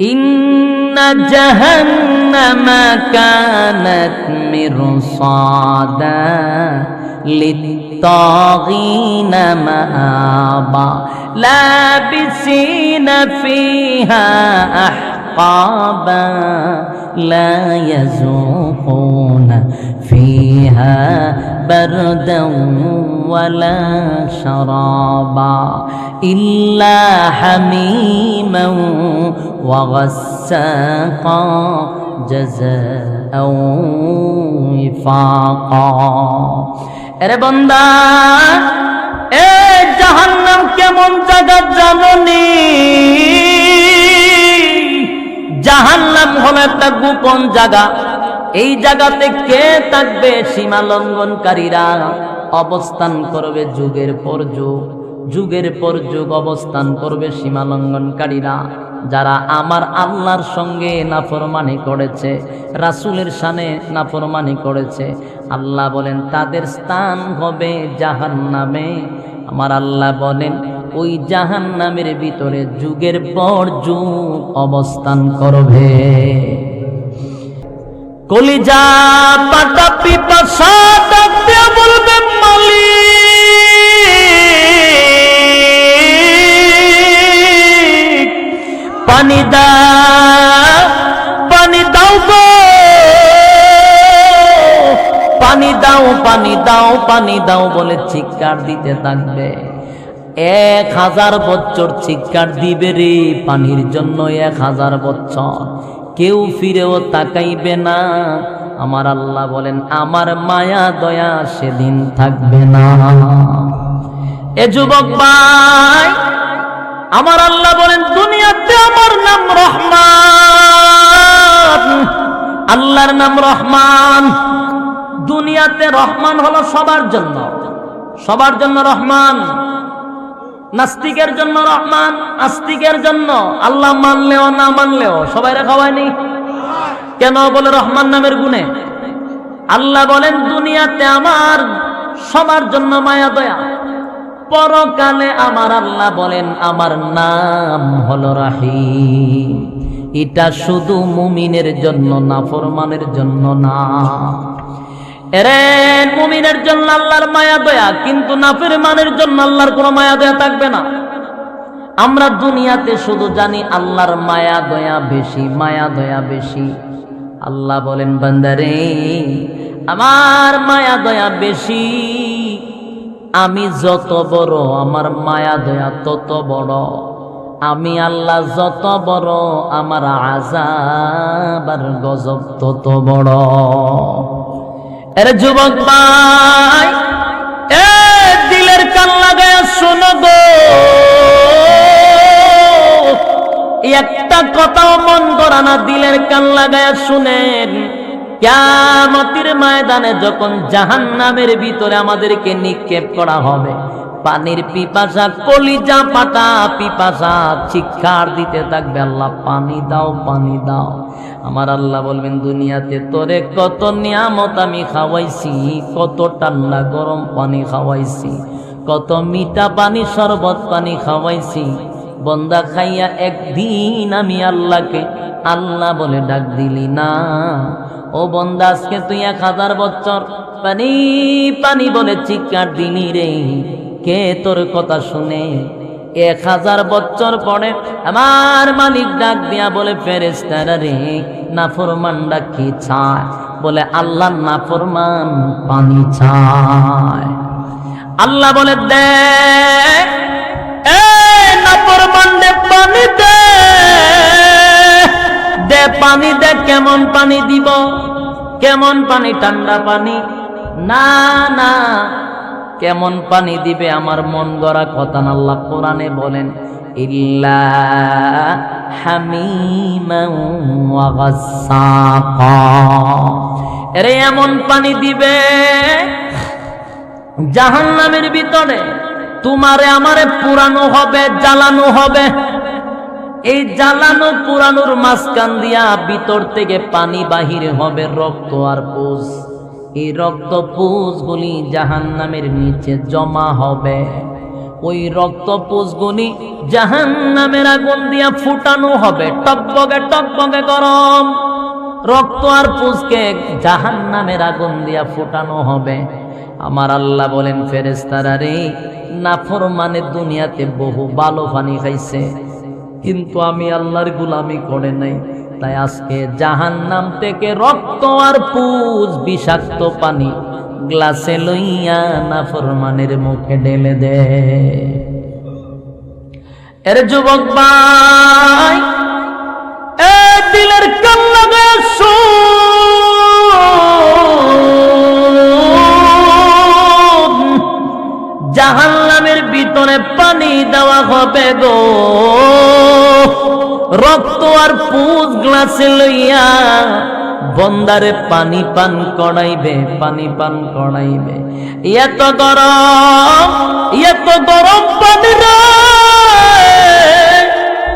إن جهنم كانت مرصادا للطاغين مآبا لابسين فيها أحقابا لا يذوقون فيها بردا ولا شرابا إلا حميما وغساقا جزاء وفاقا এরে বন্দা এ জাহান্নাম কেমন জায়গা জাননি জাহান্নাম হলো একটা গোপন জায়গা এই জায়গাতে কে থাকবে সীমা লঙ্ঘনকারীরা অবস্থান করবে যুগের পর যুগ যুগের পর যুগ অবস্থান করবে সীমা লঙ্ঘনকারীরা যারা আমার আল্লাহর সঙ্গে নাফরমানি করেছে, রাসুলের সানে নাফরমানি করেছে, আল্লাহ বলেন, তাদের স্থান হবে জাহান নামে আমার আল্লাহ বলেন, ওই জাহান নামের ভিতরে যুগের পর যুগ অবস্থান করবে। কলিজা পাটা পিপাসা বলবে মালিক। পানি দা পানি দাও গো। পানি দাও পানি দাও পানি দাও বলে চিৎকার দিতে থাকবে। এক হাজার বছর চিৎকার দিবে রে পানির জন্য এক হাজার বছর। কেউ ফিরেও তাকাইবে না। আমার আল্লাহ বলেন, আমার মায়া, দয়া সেদিন থাকবে না। এ যুবক ভাই আমার আল্লাহ বলেন, দুনিয়াতে আমার নাম রহমান। আল্লাহর নাম রহমান। দুনিয়াতে রহমান হলো সবার জন্য। সবার জন্য রহমান। নাস্তিকের জন্য রহমান, আস্তিকের জন্য। আল্লাহ মানলেও না মানলেও, সবাই খাওয়ায়নি কেন বলে রহমান নামের গুণে? আল্লাহ বলেন, দুনিয়াতে আমার সবার জন্য মায়া দয়া। পরকালে আমার আল্লাহ বলেন, আমার নাম হলো রাহিম। এটা শুধু মুমিনের জন্য না, ফরমানের জন্য না। এরে, মুমিনের জন্য আল্লাহর মায়া দয়া, কিন্তু নাফের মানের জন্য আল্লাহর কোনো মায়া দয়া থাকবে না। আমরা দুনিয়াতে শুধু জানি আল্লাহর মায়া দয়া বেশি, মায়া দয়া বেশি। আল্লাহ বলেন, বান্দারে, আমার মায়া দয়া বেশি। আমি যত বড়, আমার মায়া দয়া তত বড়। আমি আল্লাহ যত বড়, আমার আজাব আর গজব তত বড়। এর যুবক ভাই, এ দিলের কান লাগায় শোনো গো। একটা কথাও মন করা না, দিলের কান লাগায় শুনেন। কেমতির ময়দানে যখন জাহান নামের ভিতরে আমাদেরকে নিক্ষেপ করা হবে, পানির পিপাসা, কলিজা পাতা পিপাসা, চিৎকার দিতে থাকবে, আল্লাহ পানি দাও পানি দাও। আমার আল্লাহ বলবেন, দুনিয়াতে তোরে কত নিয়ামত আমি খাওয়াইছি, কত ঠান্ডা গরম পানি খাওয়াইছি, কত মিঠা পানি, শরবত পানি খাওয়াইছি বন্দা খাইয়া একদিন আমি আল্লাহকে আল্লাহ বলে ডাক দিলি, না, ও বন্দা, আজকে তুই এক হাজার বছর পানি পানি বলে চিৎকার দিলি রে। কে তোর কথা শুনে? এক হাজার বছর পরে আমার মালিক ডাক দিয়া বলে ফেরেস্তারা রে, নাফরমান ডাকি ছায় বলে, আল্লাহ না নাফরমান পানি ছায় আল্লাহ বলে দে এ নাফরমান দে পানি দে দে পানি দে, কেমন পানি দিব? কেমন পানি, ঠান্ডা পানি? না না। কেমন পানি দিবে আমার মন গড়া কথা আল্লাহ কোরআনে বলেন, ইল্লা এরে এমন পানি দিবে জাহান্নামের ভিতরে, তোমারে আমারে পুরানো হবে, জ্বালানো হবে। এই জ্বালানো পুরানোর মাঝখান দিয়া ভিতর থেকে পানি বাহিরে হবে রক্ত আর পুষ এই রক্ত পুষগুলি জাহান নামের নিচে জমা হবে। ওই রক্ত পুষগুনি জাহান নামের আগুন দিয়া ফুটানো হবে। টকবগে টকবগে গরম। রক্ত আর পুষকে জাহান নামের আগুন দিয়া ফুটানো হবে। আমার আল্লাহ বলেন ফেরেস্তারা রে নাফর মানে দুনিয়াতে বহু ভালো পানি খাইছে। কিন্তু আমি আল্লাহর গুলামি করে নাই। তাই আজকে জাহান নাম থেকে রক্ত আর পুজ, বিষাক্ত পানি গ্লাসে লইয়া নাফরমানের মুখে ঢেলে দে। এর যুবক ভাই, এ দিলের কাল্লাগে জাহান্নামের ভিতরে পানি দেওয়া হবে গো। রক্ত আর পুজ গ্লাসে লইয়া বন্দারে পানি পান করাইবে, পানি পান করাইবে। এত গরম এত গরম পানি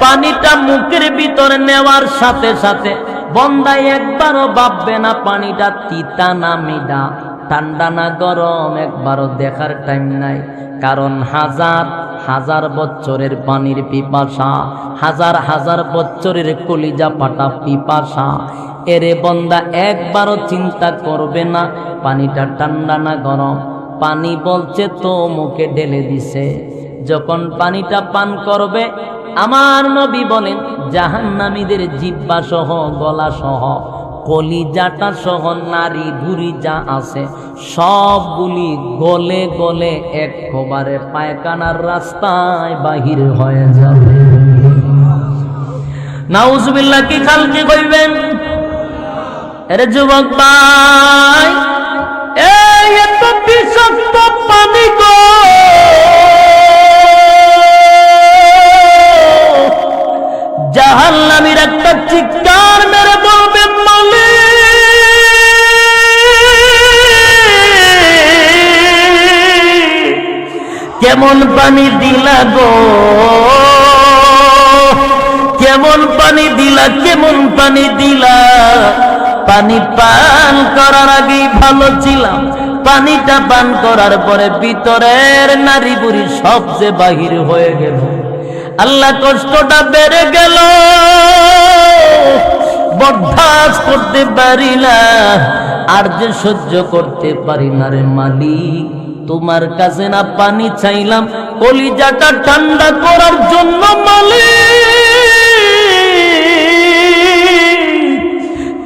পানিটা মুখের ভিতরে নেওয়ার সাথে সাথে বন্দাই একবারও ভাববে না পানিটা তিতা না মিডা ঠান্ডা না গরম একবারও দেখার টাইম নাই। কারণ হাজার হাজার বছরের পানির পিপাসা, হাজার হাজার বছরের কলিজা পাটা পিপাসা। এরে বন্দা, একবারও চিন্তা করবে না, পানিটা ঠান্ডা না গরম। পানি বলছে তো মুখে ঢেলে দিছে। যখন পানিটা পান করবে, আমার নবী বলেন, জাহান্নামীদের জিব্বা সহ, গলা সহ। কলিজাটা সহ নারী ভুরি যা আছে সবগুলি গলে গলে একবারে পায়খানার রাস্তায় বাহির হয়ে যাবে। নাউজুবিল্লাহ, কি খালকে কইবেন? এর যুবক ভাই, এই এত বিষাক্ত পানি গো জাহান্নামীর একটা চিৎকার মেরে বলবে কেমন পানি দিলা গো? কেমন পানি দিলা, কেমন পানি দিলা? পানি পান করার আগেই ভালো ছিলাম। পানিটা পান করার পরে ভিতরের নারী বুড়ি সব যে বাহির হয়ে গেল। আল্লাহ কষ্টটা বেড়ে গেল। বরদাস করতে পারি না, আর যে সহ্য করতে পারি না রে মালিক। তোমার কাছে না পানি চাইলাম, কলিজাটা ঠান্ডা করার জন্য মালিক।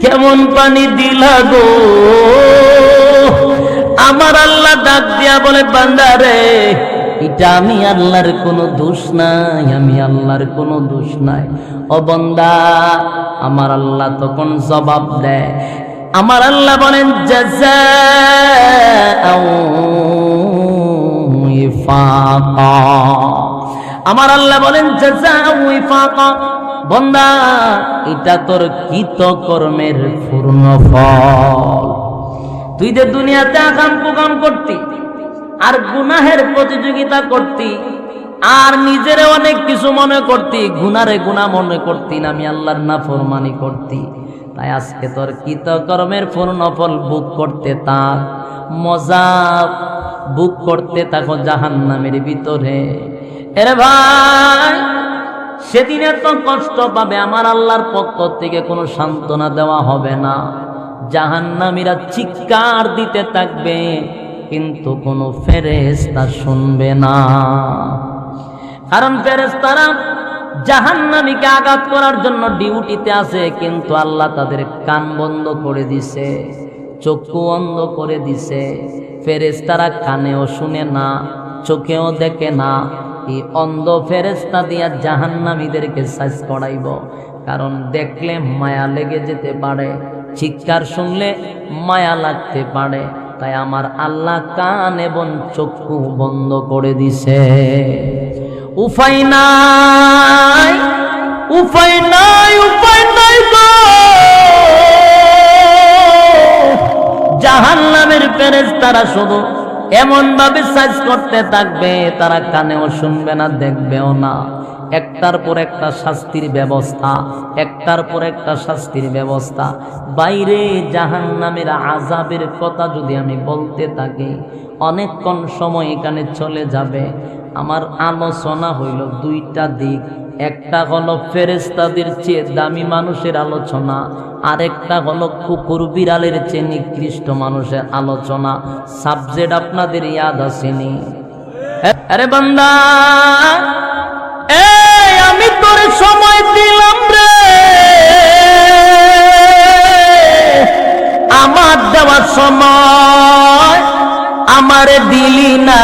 কেমন পানি দিলা গো? আমার আল্লাহ ডাক দিয়া বলে বান্দারে এটা আমি আল্লাহর কোনো দোষ নাই, আমি আল্লাহর কোনো দোষ নাই। ও বন্দা, আমার আল্লাহ তখন জবাব দেয়। আমার আল্লাহ বলেন আমার আল্লাহ বলেন বন্দা, এটা তোর কৃত কর্মের পূর্ণ ফল। তুই যে দুনিয়াতে আকাম কুকাম করতি আর গুনাহের প্রতিযোগিতা করতি, আর নিজের অনেক কিছু মনে করতি, গুনারে গুণা মনে করতি না, আমি আল্লাহর না ফরমানি করতি। তাই আজকে তোর কৃতকর্মের ফল বুক করতে তার মজা বুক করতে থাকো জাহান নামের ভিতরে। এরে ভাই, সেদিনে তো কষ্ট পাবে, আমার আল্লাহর পক্ষ থেকে কোনো সান্ত্বনা দেওয়া হবে না। জাহান্নামীরা চিৎকার দিতে থাকবে। কিন্তু কোনো ফেরেস্তা শুনবে না। কারণ ফেরেস্তারা জাহান্নামীকে আঘাত করার জন্য ডিউটিতে আছে, কিন্তু আল্লাহ তাদের কান বন্ধ করে দিছে, চক্ষু অন্ধ করে দিছে। ফেরেস্তারা কানেও শুনে না, চোখেও দেখে না এই অন্ধ ফেরেস্তা দিয়া জাহান্নামীদেরকে সাইজ করাইব কারণ দেখলে মায়া লেগে যেতে পারে, চিৎকার শুনলে মায়া লাগতে পারে। তাই আমার আল্লাহ কান এবং চক্ষু বন্ধ করে দিছে। উপায় নাই উপায় নাই উপায় নাই জাহান নামের প্যারেজ তারা শুধু এমন ভাবে সাইজ করতে থাকবে, তারা কানেও শুনবে না, দেখবেও না। একটার পর একটা শাস্তির ব্যবস্থা, একটার পর একটা শাস্তির ব্যবস্থা। বাইরে জাহান নামের আজাবের কথা যদি আমি বলতে থাকি, অনেকক্ষণ সময় এখানে চলে যাবে। আমার আলোচনা হইল দুইটা দিক। একটা হলো ফেরেস্তাদের চেয়ে দামি মানুষের আলোচনা, আরেকটা হলো কুকুর বিড়ালের চেয়ে নিকৃষ্ট মানুষের আলোচনা। সাবজেক্ট আপনাদের ইয়াদ আসেনি। আরে বান্দা আমি তোর সময় দিলাম রে। আমার দেওয়ার সময় আমারে দিলি না।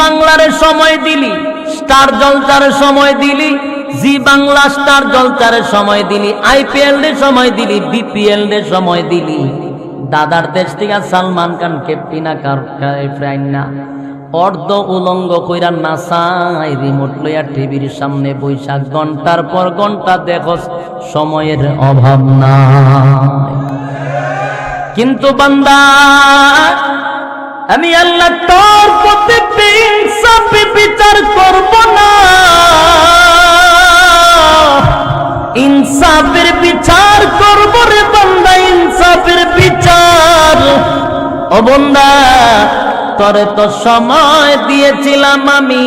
বাংলার সময় দিলি, স্টার জলচার সময় দিলি, জি বাংলা স্টার জলচারের সময় দিলি, আইপিএল এর সময় দিলি, বিপিএল এর সময় দিলি। দাদার দেশ থেকে সালমান খান, ক্যাপ্টিনা কার অর্ধ উলঙ্গ কইরা নাসাই রিমোট লইয়া টিভির সামনে বৈশাখ, ঘণ্টার পর ঘণ্টা দেখস সময়ের অভাব না। কিন্তু বান্দা, আমি আল্লাহ তোর বন্দা তরে তো সময় দিয়েছিলাম আমি,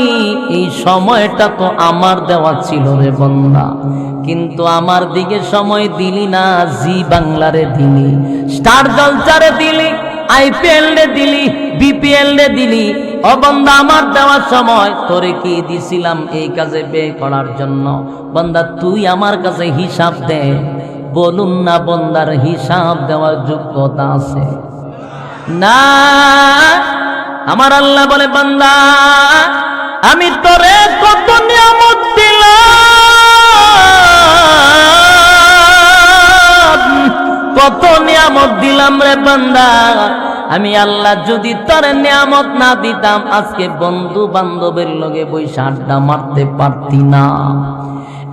এই সময়টা তো আমার দেওয়া ছিল রে বন্দা কিন্তু আমার দিকে সময় দিলি না, জি বাংলারে দিলি, স্টার জলচারে দিলি, আইপিএল রে দিলি, বিপিএল রে দিলি অবন্দা আমার দেওয়ার সময়, তোরে কি দিছিলাম এই কাজে বে করার জন্য? বন্দা তুই আমার কাছে হিসাব দে, বলুন না বন্দার হিসাব দেওয়ার যোগ্যতা আছে। না, আমার আল্লাহ বলে, বান্দা, আমি তোরে কত নিয়ামত দিলাম। কত নিয়ামত দিলাম রে বান্দা। আমি আল্লাহ যদি তোর নিয়ামত না দিতাম, আজকে বন্ধু বান্ধবের লগে বৈশা আড্ডা মারতে পারতি না।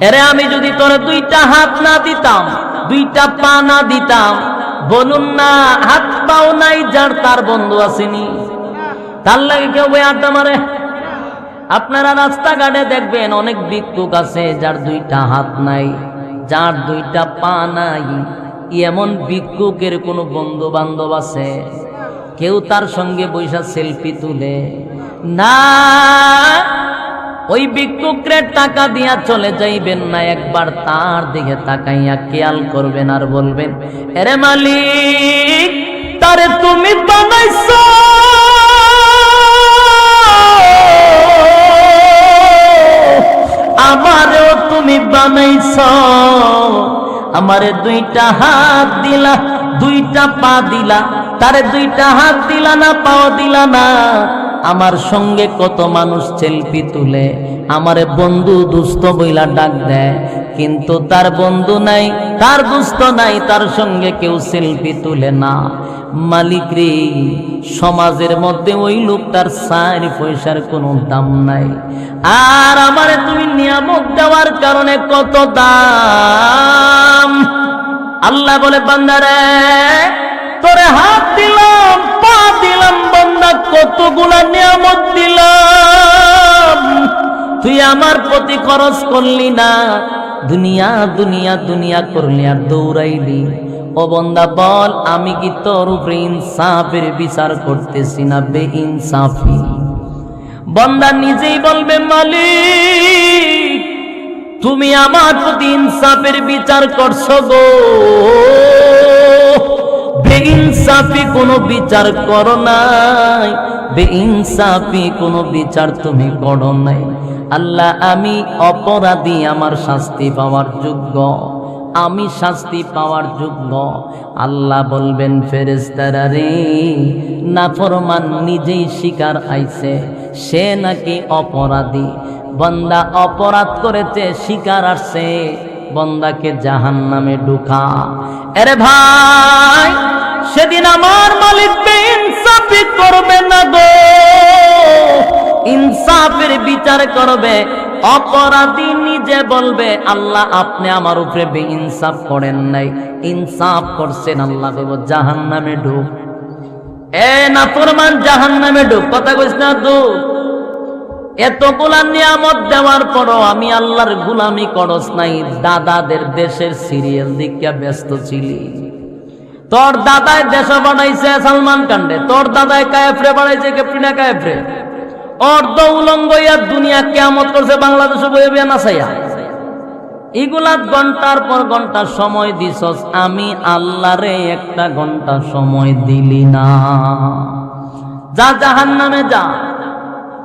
এরে আমি যদি তোর দুইটা হাত না দিতাম, দুইটা পা না দিতাম বলুন না হাত পাও নাই যার তার বন্ধু আসেনি। তার লাগে কেউ বই আড্ডা মারে আপনারা রাস্তাঘাটে দেখবেন অনেক ভিক্ষুক আছে যার দুইটা হাত নাই, যার দুইটা পা নাই। এমন ভিক্ষুকের কোনো বন্ধু বান্ধব আছে? কেউ তার সঙ্গে বৈশা সেলফি তুলে, না ওই ভিক্ষুকরে টাকা দিয়া চলে যাইবেন না, একবার তার দিকে তাকাইয়া খেয়াল করবেন আর বলবেন, এরে মালিক, তারে তুমি বানাইছো। আমারেও তুমি বানাইছ। আমারে দুইটা হাত দিলা, দুইটা পা দিলা, তারে দুইটা হাত দিলা না, পাও দিলা না। আমার সঙ্গে কত মানুষ সেলফি তুলে, আমারে বন্ধু দুস্থ বইলা ডাক দেয়। কিন্তু তার বন্ধু নাই, তার দুস্থ নাই, তার সঙ্গে কেউ সেলফি তুলে না। মালিক রে, সমাজের মধ্যে ওই লোকটার চার পয়সার কোনো দাম নাই। আর আমারে তুমি নিয়ামক দেওয়ার কারণে কত দাম? আল্লাহ বলে, বান্দারে, তোরে হাত দিলাম। কতগুলা নিয়ামত দিলাম? তুই আমার প্রতি খরচ করলি না। দুনিয়া দুনিয়া দুনিয়া করলি আর দৌড়াইলি। ও বন্দা, বল, আমি কি তোর উপরে ইনসাফের বিচার করতেছি না বে ইনসাফি বন্দা নিজেই বলবে, মালিক, তুমি আমার প্রতি ইনসাফের বিচার করছ গো। বেইনসাফি কোনো বিচার করো নাই। বেইনসাফি কোনো বিচার তুমি করো নাই। আল্লাহ, আমি অপরাধী, আমার শাস্তি পাওয়ার যোগ্য। আমি শাস্তি পাওয়ার যোগ্য। আল্লাহ বলবেন ফেরেস্তারা রে, নাফরমান নিজেই শিকার আইছে। সে নাকি অপরাধী। বন্দা অপরাধ করেছে, শিকার আসছে। বন্দাকে জাহান নামে ঢুকা। এরে ভাই! সেদিন আমার মালিক ইনসাফি করবে না গো। ইনসাফের বিচার করবে, অপরাধী নিজে বলবে, আল্লাহ আপনি আমার উপরে বে ইনসাফ করেন নাই। ইনসাফ করছেন আল্লাহ দেব জাহান নামে ঢুক এ না ফরমান জাহান নামে ঢুক কথা কইস না ঢুক এতগুলা নিয়ামত দেওয়ার পরও আমি আল্লাহর গুলামি করস নাই, দাদাদের দেশের সিরিয়াল দিকে ব্যস্ত ছিলি। তোর দাদায় দেশে পাঠাইছে সালমান কান্ডে তোর দাদায় কায়েফরে পাঠাইছে ক্যাপ্টেনা কায়েফরে। অর্ধ উলঙ্গ ইয়া দুনিয়া কেমত করছে, বাংলাদেশে বয়ে বিয়া নাসাইয়া এগুলা ঘণ্টার পর ঘণ্টা সময় দিছস, আমি আল্লাহরে একটা ঘণ্টা সময় দিলি না। যা জাহান নামে যা।